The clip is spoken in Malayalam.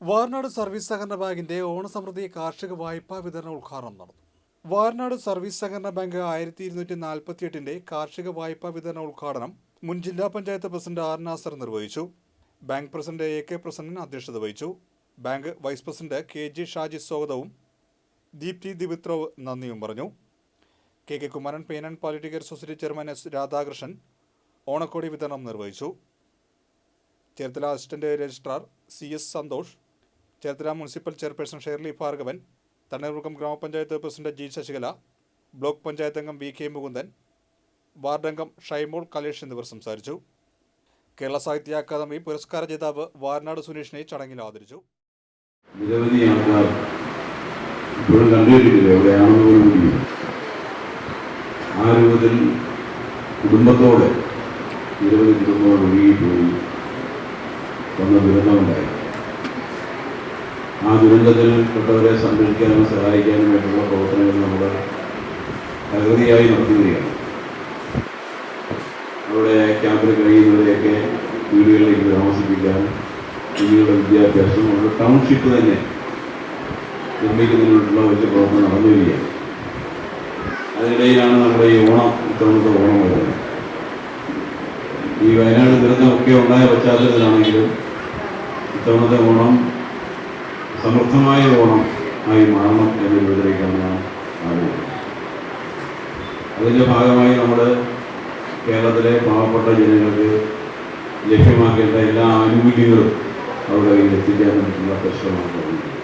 വാർനാട് സർവീസ് സഹകരണ ബാങ്കിന്റെ ഓണസമൃദ്ധി കാർഷിക വായ്പാ വിതരണ ഉദ്ഘാടനം നടന്നു. വാർനാട് സർവീസ് സഹകരണ ബാങ്ക് ആയിരത്തി ഇരുന്നൂറ്റി നാൽപ്പത്തി എട്ടിന്റെ കാർഷിക വായ്പാ വിതരണ ഉദ്ഘാടനം മുൻ ജില്ലാ പഞ്ചായത്ത് പ്രസിഡന്റ് ആർ നാസർ നിർവഹിച്ചു. Bank president A K Prasannan അധ്യക്ഷത വഹിച്ചു. Bank vice president K G Shaji സ്വാഗതവും ദീപ്തി ദിവിത്രോവ് നന്ദിയും പറഞ്ഞു. K K Kumaran pain and palliative society chairman S Radhakrishnan ഓണക്കോടി വിതരണം നിർവഹിച്ചു. Cherthala assistant registrar C S Santhosh Cherthala municipal chairperson Shirley Bhargavan Thanneermukkom ഗ്രാമപഞ്ചായത്ത് president G Sasikala block panchayat അംഗം വി കെ മുകുന്ദൻ വാർഡ് അംഗം ഷൈമോൾ കലേഷ് എന്നിവർ സംസാരിച്ചു. കേരള സാഹിത്യ അക്കാദമി പുരസ്കാര ജേതാവ് വാർനാട് സുനീഷിനെ ചടങ്ങിൽ ആദരിച്ചു. നിരവധി കുടുംബത്തോടെ നിരവധി കുടുംബങ്ങൾ ഒഴുകിപ്പോയി. വന്ന ദുരന്തമുണ്ടായി. ആ ദുരന്തത്തിൽ പെട്ടവരെ സംരക്ഷിക്കാനും സഹായിക്കാനുമായിട്ടുള്ള പ്രവർത്തനങ്ങൾ നമ്മൾ തകൃതിയായി നടത്തി വരികയാണ് അവിടെ ക്യാമ്പിൽ കഴിയുന്നവരെയൊക്കെ വീടുകളിലേക്ക് താമസിപ്പിക്കാൻ കുഞ്ഞുങ്ങളുടെ വിദ്യാഭ്യാസം നമ്മുടെ ടൗൺഷിപ്പ് തന്നെ നിർമ്മിക്കുന്നതിനുള്ള വലിയ പ്രവർത്തനം നടന്നു വരികയാണ്. അതിനിടയിലാണ് നമ്മുടെ ഈ ഓണം ഇത്തവണത്തെ ഓണം വരുന്നത്. ഈ വയനാട് ദുരന്തമൊക്കെ ഉണ്ടായ പശ്ചാത്തലത്തിലാണെങ്കിലും ഇത്തവണത്തെ ഓണം സമൃദ്ധമായ ഓണം ആയി മാറണം എന്ന് രൂപത്തിലേക്കാണ് ആഗ്രഹം അതിന്റെ ഭാഗമായി നമ്മൾ കേരളത്തിലെ പാവപ്പെട്ട ജനങ്ങൾക്ക് ലഭ്യമാക്കേണ്ട എല്ലാ ആനുകൂല്യങ്ങളും അവരുടെ കയ്യിൽ എത്തിക്കാൻ പറ്റുന്ന പ്രശ്നമാണ്.